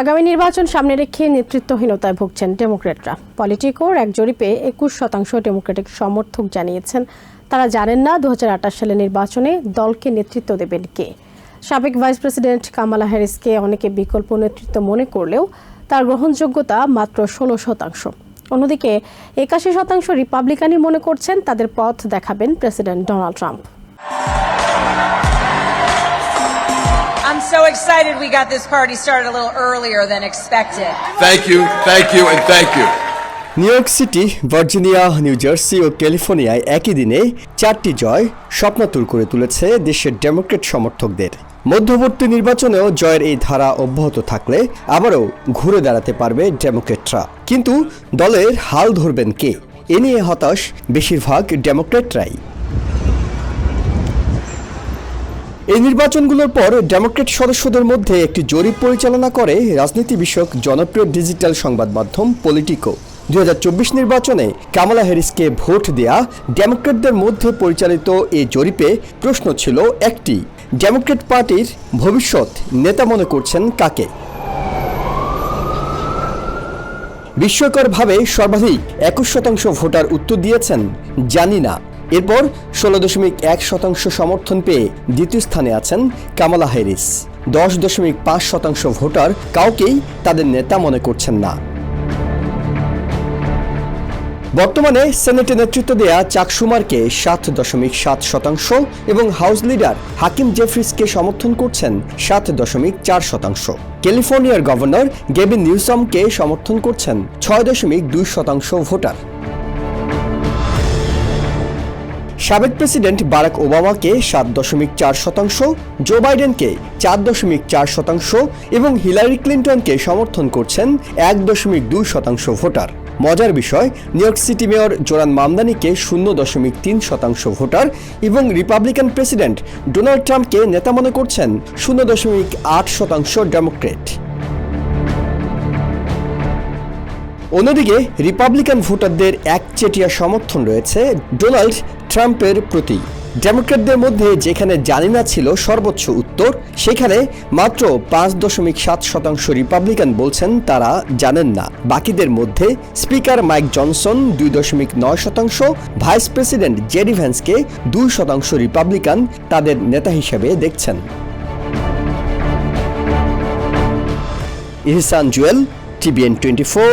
আগামী নির্বাচন সামনে রেখে নেতৃত্বহীনতায় ভুগছেন ডেমোক্রেটরা। পলিটিকোর এক জরিপে একুশ শতাংশ ডেমোক্রেটিক সমর্থক জানিয়েছেন, তারা জানেন না দু সালে নির্বাচনে দলকে নেতৃত্ব দেবেন কে। সাবেক ভাইস প্রেসিডেন্ট কামালা হ্যারিসকে অনেকে বিকল্প নেতৃত্ব মনে করলেও তার গ্রহণযোগ্যতা মাত্র ষোলো শতাংশ। অন্যদিকে একাশি শতাংশ রিপাবলিকানই মনে করছেন তাদের পথ দেখাবেন president Donald Trump. I'm so excited we got this party started a little earlier than expected. Thank you, thank you, and thank you. New York City Virginia New Jersey ও ক্যালিফোর্নিয়ায় একই দিনে চারটি জয় স্বপ্নাতুর করে তুলেছে দেশের ডেমোক্রেট সমর্থকদের মধ্যবর্তী নির্বাচনেও জয়ের এই ধারা অব্যাহত থাকলে আবারও ঘুরে দাঁড়াতে পারবে ডেমোক্রেটরা কিন্তু দলের হাল ধরবেন কে এ নিয়ে হতাশ বেশিরভাগ ডেমোক্রেটরাই এই নির্বাচনগুলোর পর ডেমোক্রেট সদস্যদের মধ্যে একটি জরিপ পরিচালনা করে রাজনীতি বিষয়ক জনপ্রিয় ডিজিটাল সংবাদ মাধ্যম পলিটিকো। দু হাজার চব্বিশ নির্বাচনে কামালা হ্যারিসকে ভোট দেয়া ডেমোক্রেটদের মধ্যে পরিচালিত এই জরিপে প্রশ্ন ছিল একটি, ডেমোক্রেট পার্টির ভবিষ্যৎ নেতা মনে করছেন কাকে? বিস্ময়করভাবে সর্বাধিক একুশ শতাংশ ভোটার উত্তর দিয়েছেন জানি না এরপর ষোলো দশমিক এক শতাংশ সমর্থন পেয়ে দ্বিতীয় স্থানে আছেন কামালা হ্যারিস দশ দশমিক পাঁচ শতাংশ ভোটার কাউকেই তাদের নেতা মনে করছেন না। বর্তমানে সেনেটে নেতৃত্ব দেয়া চাক সুমারকে সাত দশমিক সাত শতাংশ এবং হাউস লিডার হাকিম জেফরিসকে সমর্থন করছেন সাত দশমিক চার শতাংশ। ক্যালিফোর্নিয়ার গভর্নর গেবিন নিউসমকে সমর্থন করছেন ছয় দশমিক দুই শতাংশ ভোটার। সাবেক প্রেসিডেন্ট বারাক ওবামাকে সাত দশমিক চার শতাংশ, জো বাইডেনকে চার দশমিক চার শতাংশ এবং হিলারি ক্লিন্টনকে সমর্থন করছেন এক দশমিক দুই শতাংশ ভোটার। মজার বিষয়, New York City mayor Zohran মামদানিকে শূন্য দশমিক তিন শতাংশ ভোটার এবং রিপাবলিকান প্রেসিডেন্ট ডোনাল্ড ট্রাম্পকে নেতা মনে করছেন শূন্য দশমিক আট শতাংশ ডেমোক্রেট। অন্যদিকে রিপাবলিকান ভোটারদের একচেটিয়া সমর্থন রয়েছে ডোনাল্ড ট্রাম্পের প্রতি। ডেমোক্রেটদের মধ্যে যেখানে জানি না ছিল সর্বোচ্চ উত্তর, সেখানে মাত্র পাঁচ দশমিক সাত শতাংশ রিপাবলিকান বলছেন তারা জানেন না। বাকিদের মধ্যে স্পিকার মাইক জনসন দুই দশমিক নয় শতাংশ, ভাইস প্রেসিডেন্ট জেডি ভ্যান্সকে দুই শতাংশ রিপাবলিকান তাদের নেতা হিসেবে দেখছেন। Ihsan Jewel TBN twenty four